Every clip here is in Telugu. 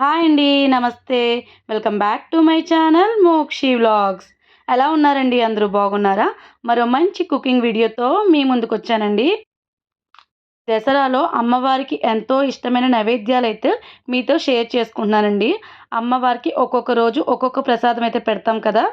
హాయ్ అండి నమస్తే. Welcome back to my channel Mokshi vlogs. ఎలా ఉన్నారండి? అందరూ బాగున్నారా? మరో మంచి కుకింగ్ వీడియోతో మీ ముందుకు వచ్చానండి దసరాలో అమ్మవారికి ఎంతో ఇష్టమైన నైవేద్యాలు అయితే మీతో షేర్ చేసుకుంటున్నానండి. అమ్మవారికి ఒక్కొక్క రోజు ఒక్కొక్క ప్రసాదం అయితే పెడతాం కదా.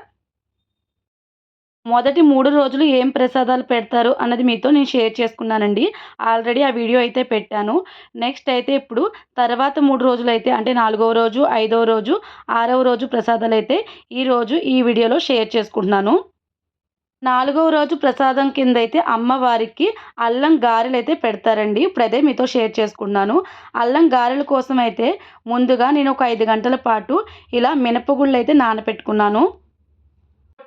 మొదటి మూడు రోజులు ఏం ప్రసాదాలు పెడతారు అన్నది మీతో నేను షేర్ చేసుకున్నానండి. ఆల్రెడీ ఆ వీడియో అయితే పెట్టాను. నెక్స్ట్ అయితే ఇప్పుడు తర్వాత మూడు రోజులు అయితే అంటే నాలుగవ రోజు ఐదవ రోజు ఆరవ రోజు ప్రసాదాలు అయితే ఈరోజు ఈ వీడియోలో షేర్ చేసుకుంటున్నాను. నాలుగవ రోజు ప్రసాదం కింద అయితే అమ్మవారికి అల్లం గారెలు అయితే పెడతారండి. ఇప్పుడు అదే మీతో షేర్ చేసుకున్నాను అల్లం గారెల కోసం అయితే ముందుగా నేను ఒక ఐదు గంటల పాటు ఇలా మినపగుళ్ళు అయితే నానపెట్టుకున్నాను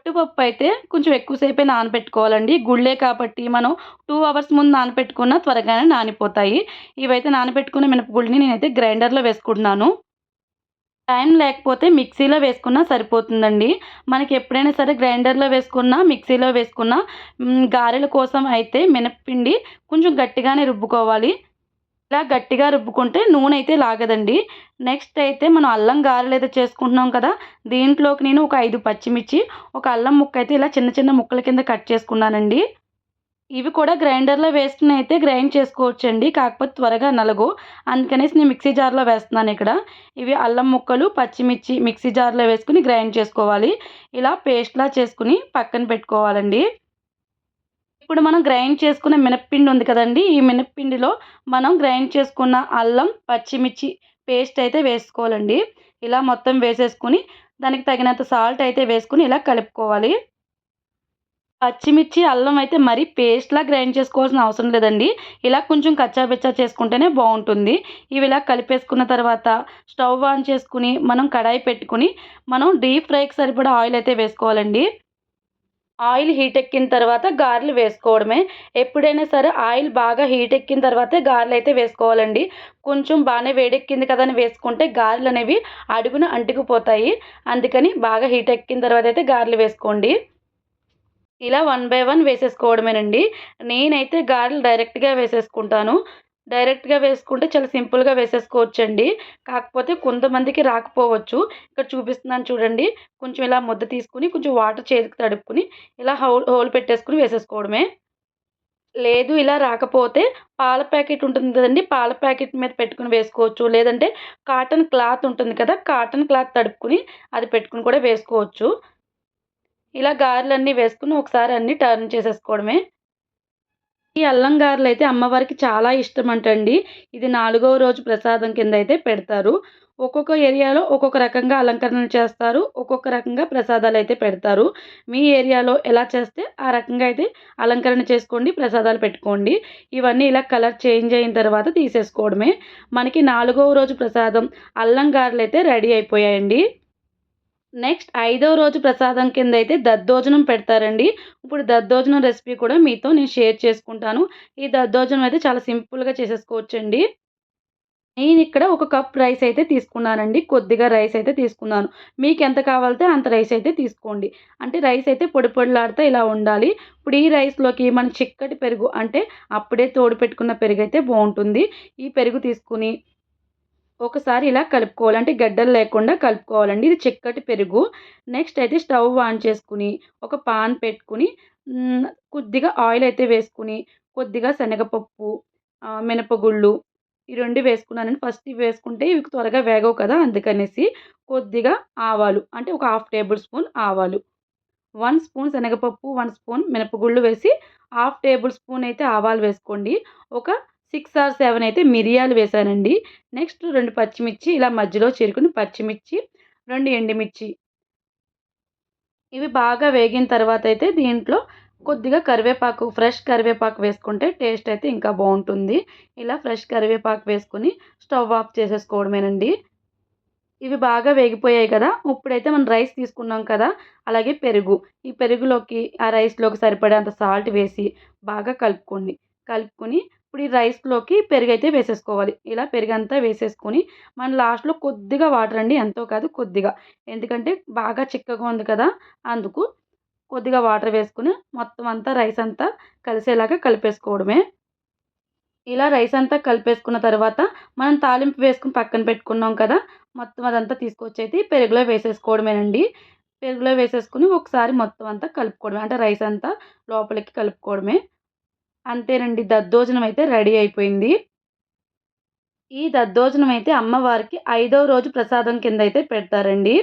పట్టుపప్పు అయితే కొంచెం ఎక్కువసేపే నానబెట్టుకోవాలండి. గుళ్ళే కాబట్టి మనం టూ అవర్స్ ముందు నానబెట్టుకున్న త్వరగానే నానిపోతాయి. ఇవైతే నానబెట్టుకున్న మినపగుళ్ళని నేనైతే గ్రైండర్లో వేసుకుంటున్నాను. టైం లేకపోతే మిక్సీలో వేసుకున్నా సరిపోతుందండి. మనకి ఎప్పుడైనా సరే గ్రైండర్లో వేసుకున్నా మిక్సీలో వేసుకున్నా గారెల కోసం అయితే మినప్పిండి కొంచెం గట్టిగానే రుబ్బుకోవాలి. ఇలా గట్టిగా రుబ్బుకుంటే నూనె అయితే లాగదండి. నెక్స్ట్ అయితే మనం అల్లం గారెలు అయితే చేసుకుంటున్నాం కదా దీంట్లోకి నేను ఒక ఐదు పచ్చిమిర్చి ఒక అల్లం ముక్క అయితే ఇలా చిన్న చిన్న ముక్కల కింద కట్ చేసుకున్నానండి. ఇవి కూడా గ్రైండర్లో వేసుకుని అయితే గ్రైండ్ చేసుకోవచ్చండి కాకపోతే త్వరగా నలగు అందుకనేసి నేను మిక్సీ జార్లో వేస్తున్నాను ఇక్కడ. ఇవి అల్లం ముక్కలు పచ్చిమిర్చి మిక్సీ జార్లో వేసుకుని గ్రైండ్ చేసుకోవాలి. ఇలా పేస్ట్లా చేసుకుని పక్కన పెట్టుకోవాలండి. ఇప్పుడు మనం గ్రైండ్ చేసుకున్న మినప్పిండి ఉంది కదండి ఈ మినప్పిండిలో మనం గ్రైండ్ చేసుకున్న అల్లం పచ్చిమిర్చి పేస్ట్ అయితే వేసుకోవాలండి. ఇలా మొత్తం వేసేసుకుని దానికి తగినంత సాల్ట్ అయితే వేసుకుని ఇలా కలుపుకోవాలి. పచ్చిమిర్చి అల్లం అయితే మరీ పేస్ట్లా గ్రైండ్ చేసుకోవాల్సిన అవసరం లేదండి. ఇలా కొంచెం కచ్చాబిచ్చా చేసుకుంటేనే బాగుంటుంది. ఇవి ఇలా కలిపేసుకున్న తర్వాత స్టవ్ ఆన్ చేసుకుని మనం కడాయి పెట్టుకుని మనం డీప్ ఫ్రైకి సరిపడా ఆయిల్ అయితే వేసుకోవాలండి. ఆయిల్ హీట్ ఎక్కిన తర్వాత గారెలు వేసుకోవడమే. ఎప్పుడైనా సరే ఆయిల్ బాగా హీట్ ఎక్కిన తర్వాతే గారెలు అయితే వేసుకోవాలండి. కొంచెం బాగానే వేడెక్కింది కదా అని వేసుకుంటే గారెలు అనేవి అడుగున అంటుకుపోతాయి. అందుకని బాగా హీట్ ఎక్కిన తర్వాత అయితే గారెలు వేసుకోండి. ఇలా వన్ బై వన్ వేసేసుకోవడమేనండి. నేనైతే గారెలు డైరెక్ట్గా వేసేసుకుంటాను. డైరెక్ట్గా వేసుకుంటే చాలా సింపుల్గా వేసేసుకోవచ్చండి. కాకపోతే కొంతమందికి రాకపోవచ్చు. ఇక్కడ చూపిస్తున్నాను చూడండి. కొంచెం ఇలా ముద్ద తీసుకుని కొంచెం వాటర్ చేతికి తడుపుకుని ఇలా హోల్ హోల్ పెట్టేసుకుని వేసేసుకోవడమే. లేదు ఇలా రాకపోతే పాల ప్యాకెట్ ఉంటుంది కదండి. పాల ప్యాకెట్ మీద పెట్టుకుని వేసుకోవచ్చు. లేదంటే కాటన్ క్లాత్ ఉంటుంది కదా కాటన్ క్లాత్ తడుపుకుని అది పెట్టుకుని కూడా వేసుకోవచ్చు. ఇలా గారెలన్నీ వేసుకుని ఒకసారి అన్నీ టర్న్ చేసేసుకోవడమే. ఈ అల్లం గారెలు అయితే అమ్మవారికి చాలా ఇష్టం అంటండి ఇది నాలుగవ రోజు ప్రసాదం కింద అయితే పెడతారు. ఒక్కొక్క ఏరియాలో ఒక్కొక్క రకంగా అలంకరణ చేస్తారు. ఒక్కొక్క రకంగా ప్రసాదాలు అయితే పెడతారు. మీ ఏరియాలో ఎలా చేస్తే ఆ రకంగా అయితే అలంకరణ చేసుకోండి ప్రసాదాలు పెట్టుకోండి. ఇవన్నీ ఇలా కలర్ చేంజ్ అయిన తర్వాత తీసేసుకోవడమే. మనకి నాలుగవ రోజు ప్రసాదం అల్లం గారెలు అయితే రెడీ అయిపోయాయండి. నెక్స్ట్ ఐదవ రోజు ప్రసాదం కింద అయితే దద్దోజనం పెడతారండి. ఇప్పుడు దద్దోజనం రెసిపీ కూడా మీతో నేను షేర్ చేసుకుంటాను. ఈ దద్దోజనం అయితే చాలా సింపుల్గా చేసేసుకోవచ్చండి. నేను ఇక్కడ ఒక కప్ రైస్ అయితే తీసుకున్నానండి. కొద్దిగా రైస్ అయితే తీసుకున్నాను. మీకు ఎంత కావాలితే అంత రైస్ అయితే తీసుకోండి. అంటే రైస్ అయితే పొడి పొడిలాడితే ఇలా ఉండాలి. ఇప్పుడు ఈ రైస్లోకి మన చిక్కటి పెరుగు అంటే అప్పుడే తోడు పెట్టుకున్న పెరుగు అయితే బాగుంటుంది. ఈ పెరుగు తీసుకుని ఒకసారి ఇలా కలుపుకోవాలి అంటే గడ్డలు లేకుండా కలుపుకోవాలండి. ఇది చిక్కటి పెరుగు. నెక్స్ట్ అయితే స్టవ్ ఆన్ చేసుకుని ఒక పాన్ పెట్టుకుని కొద్దిగా ఆయిల్ అయితే వేసుకుని కొద్దిగా శనగపప్పు మినపగుళ్ళు ఈ రెండు వేసుకున్నానండి. ఫస్ట్ ఇవి వేసుకుంటే ఇవి త్వరగా వేగవు కదా అందుకనేసి కొద్దిగా ఆవాలు అంటే ఒక హాఫ్ టేబుల్ స్పూన్ ఆవాలు. వన్ స్పూన్ శనగపప్పు వన్ స్పూన్ మినపగుళ్ళు వేసి హాఫ్ టేబుల్ స్పూన్ అయితే ఆవాలు వేసుకోండి. ఒక సిక్స్ ఆర్ సెవెన్ అయితే మిరియాలు వేసానండి నెక్స్ట్ రెండు పచ్చిమిర్చి ఇలా మధ్యలో చేరుకుని పచ్చిమిర్చి రెండు ఎండుమిర్చి. ఇవి బాగా వేగిన తర్వాత అయితే దీంట్లో కొద్దిగా కరివేపాకు ఫ్రెష్ కరివేపాకు వేసుకుంటే టేస్ట్ అయితే ఇంకా బాగుంటుంది. ఇలా ఫ్రెష్ కరివేపాకు వేసుకుని స్టవ్ ఆఫ్ చేసేసుకోవడమేనండి. ఇవి బాగా వేగిపోయాయి కదా ఇప్పుడైతే మనం రైస్ తీసుకున్నాం కదా అలాగే పెరుగు. ఈ పెరుగులోకి ఆ రైస్లోకి సరిపడేంత సాల్ట్ వేసి బాగా కలుపుకోండి. కలుపుకొని ఇప్పుడు ఈ రైస్లోకి పెరుగు అయితే వేసేసుకోవాలి. ఇలా పెరుగంతా వేసేసుకొని మనం లాస్ట్లో కొద్దిగా వాటర్ అండి ఎంతో కాదు కొద్దిగా. ఎందుకంటే బాగా చిక్కగా ఉంది కదా అందుకు కొద్దిగా వాటర్ వేసుకుని మొత్తం అంతా రైస్ అంతా కలిసేలాగా కలిపేసుకోవడమే. ఇలా రైస్ అంతా కలిపేసుకున్న తర్వాత మనం తాలింపు వేసుకుని పక్కన పెట్టుకున్నాం కదా మొత్తం అదంతా తీసుకొచ్చి అయితే పెరుగులో వేసేసుకోవడమేనండి. పెరుగులో వేసేసుకుని ఒకసారి మొత్తం అంతా కలుపుకోవడమే. అంటే రైస్ అంతా లోపలికి కలుపుకోవడమే. అంతేనండి. దద్దోజనం అయితే రెడీ అయిపోయింది. ఈ దద్దోజనం అయితే అమ్మవారికి ఐదవ రోజు ప్రసాదం కింద అయితే పెడతారండి.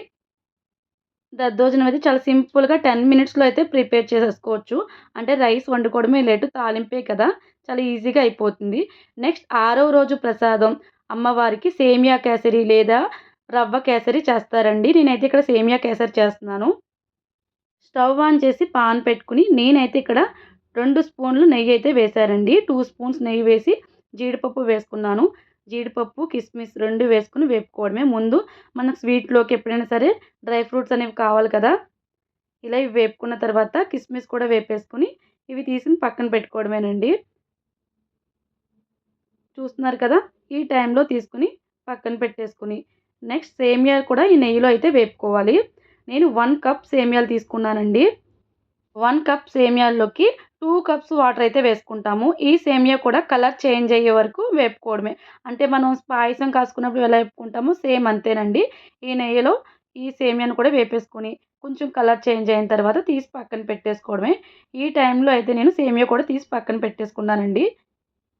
దద్దోజనం అయితే చాలా సింపుల్గా టెన్ మినిట్స్లో అయితే ప్రిపేర్ చేసేసుకోవచ్చు. అంటే రైస్ వండుకోవడమే లేటు తాలింపే కదా. చాలా ఈజీగా అయిపోతుంది. నెక్స్ట్ ఆరవ రోజు ప్రసాదం అమ్మవారికి సేమియా కేసరి లేదా రవ్వ కేసరి చేస్తారండి. నేనైతే ఇక్కడ సేమియా కేసరి చేస్తున్నాను. స్టవ్ ఆన్ చేసి పాన్ పెట్టుకుని నేనైతే ఇక్కడ రెండు స్పూన్లు నెయ్యి అయితే వేశారండి. టూ స్పూన్స్ నెయ్యి వేసి జీడిపప్పు వేసుకున్నాను. జీడిపప్పు కిస్మిస్ రెండు వేసుకుని వేపుకోవడమే. ముందు మనకు స్వీట్లోకి ఎప్పుడైనా సరే డ్రై ఫ్రూట్స్ అనేవి కావాలి కదా. ఇలా ఇవి వేపుకున్న తర్వాత కిస్మిస్ కూడా వేపేసుకుని ఇవి తీసిన పక్కన పెట్టుకోవడమేనండి. చూస్తున్నారు కదా? ఈ టైంలో తీసుకుని పక్కన పెట్టేసుకుని నెక్స్ట్ సేమియా కూడా ఈ నెయ్యిలో అయితే వేపుకోవాలి. నేను వన్ కప్ సేమియాలు తీసుకున్నానండి. వన్ కప్ సేమియాల్లోకి టూ కప్స్ వాటర్ అయితే వేసుకుంటాము. ఈ సేమియా కూడా కలర్ చేంజ్ అయ్యే వరకు వేపుకోవడమే. అంటే మనం పాయసం కాసుకున్నప్పుడు ఎలా వేపుకుంటామో సేమ్ అంతేనండి. ఈ నెయ్యిలో ఈ సేమియాను కూడా వేపేసుకొని కొంచెం కలర్ చేంజ్ అయిన తర్వాత తీసి పక్కన పెట్టేసుకోవడమే. ఈ టైంలో అయితే నేను సేమియా కూడా తీసి పక్కన పెట్టేసుకున్నానండి.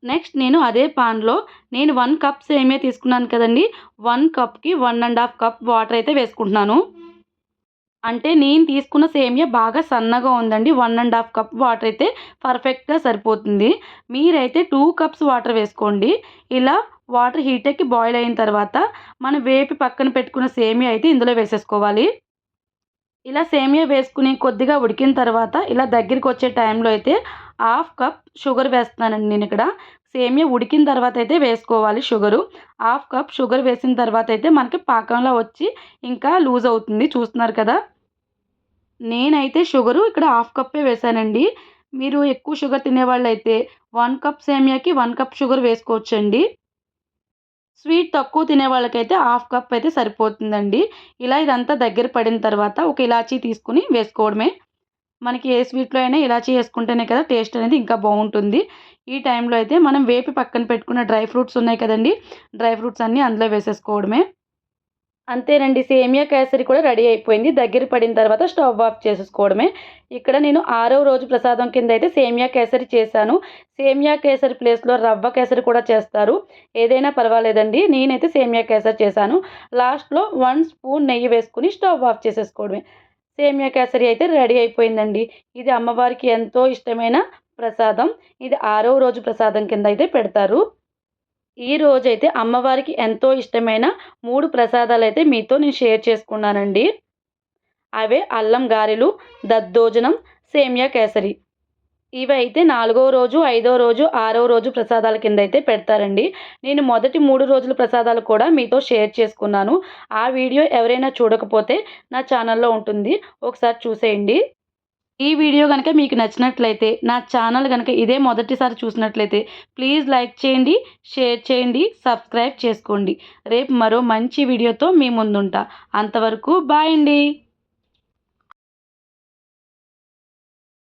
నెక్స్ట్ నేను అదే పాన్లో నేను వన్ కప్ సేమియా తీసుకున్నాను కదండి. One కప్కి one and half cup water అయితే వేసుకుంటున్నాను. అంటే నేను తీసుకున్న సేమియా బాగా సన్నగా ఉందండి. One and half cup water అయితే పర్ఫెక్ట్గా సరిపోతుంది. మీరైతే టూ కప్స్ వాటర్ వేసుకోండి. ఇలా వాటర్ హీట్ ఎక్కి బాయిల్ అయిన తర్వాత మనం వేపి పక్కన పెట్టుకున్న సేమియా అయితే ఇందులో వేసేసుకోవాలి. ఇలా సేమియా వేసుకుని కొద్దిగా ఉడికిన తర్వాత ఇలా దగ్గరికి వచ్చే టైంలో అయితే హాఫ్ కప్ షుగర్ వేస్తున్నానండి నేను ఇక్కడ. సేమియా ఉడికిన తర్వాత అయితే వేసుకోవాలి షుగరు. హాఫ్ కప్ షుగర్ వేసిన తర్వాత అయితే మనకి పాకంలో వచ్చి ఇంకా లూజ్ అవుతుంది. చూస్తున్నారు కదా? నేనైతే షుగరు ఇక్కడ హాఫ్ కప్పే వేసానండి. మీరు ఎక్కువ షుగర్ తినేవాళ్ళు అయితే వన్ కప్ సేమియాకి వన్ కప్ షుగర్ వేసుకోవచ్చండి. స్వీట్ తక్కువ తినే వాళ్ళకైతే హాఫ్ కప్ అయితే సరిపోతుందండి. ఇలా ఇదంతా దగ్గర పడిన తర్వాత ఒక ఇలాచీ తీసుకుని వేసుకోవడమే. మనకి ఏ స్వీట్లో అయినా ఇలాచీ వేసుకుంటేనే కదా టేస్ట్ అనేది ఇంకా బాగుంటుంది. ఈ టైంలో అయితే మనం వేపి పక్కన పెట్టుకున్న డ్రై ఫ్రూట్స్ ఉన్నాయి కదండి. డ్రై ఫ్రూట్స్ అన్నీ అందులో వేసేసుకోవడమే. అంతేనండి. సేమియా కేసరి కూడా రెడీ అయిపోయింది. దగ్గర పడిన తర్వాత స్టవ్ ఆఫ్ చేసేసుకోవడమే. ఇక్కడ నేను ఆరవ రోజు ప్రసాదం కింద అయితే సేమియా కేసరి చేశాను. సేమియా కేసరి ప్లేస్లో రవ్వ కేసరి కూడా చేస్తారు. ఏదైనా పర్వాలేదండి. నేనైతే సేమియా కేసరి చేశాను. లాస్ట్లో వన్ స్పూన్ నెయ్యి వేసుకుని స్టవ్ ఆఫ్ చేసేసుకోవడమే. సేమియా కేసరి అయితే రెడీ అయిపోయిందండి. ఇది అమ్మవారికి ఎంతో ఇష్టమైన ప్రసాదం. ఇది ఆరవ రోజు ప్రసాదం కింద అయితే పెడతారు. ఈ రోజైతే అమ్మవారికి ఎంతో ఇష్టమైన మూడు ప్రసాదాలు అయితే మీతో నేను షేర్ చేసుకున్నానండి. అవే అల్లం గారెలు దద్దోజనం సేమియా కేసరి. ఇవి అయితే నాలుగో రోజు ఐదో రోజు ఆరో రోజు ప్రసాదాల కింద అయితే పెడతారండి. నేను మొదటి మూడు రోజుల ప్రసాదాలు కూడా మీతో షేర్ చేసుకున్నాను. ఆ వీడియో ఎవరైనా చూడకపోతే నా ఛానల్లో ఉంటుంది. ఒకసారి చూసేయండి. ఈ వీడియో కనుక మీకు నచ్చినట్లయితే నా ఛానల్ కనుక ఇదే మొదటిసారి చూసినట్లయితే ప్లీజ్ లైక్ చేయండి షేర్ చేయండి సబ్స్క్రైబ్ చేసుకోండి. రేపు మరో మంచి వీడియోతో మీ ముందుంటా. అంతవరకు బాయ్ అండి.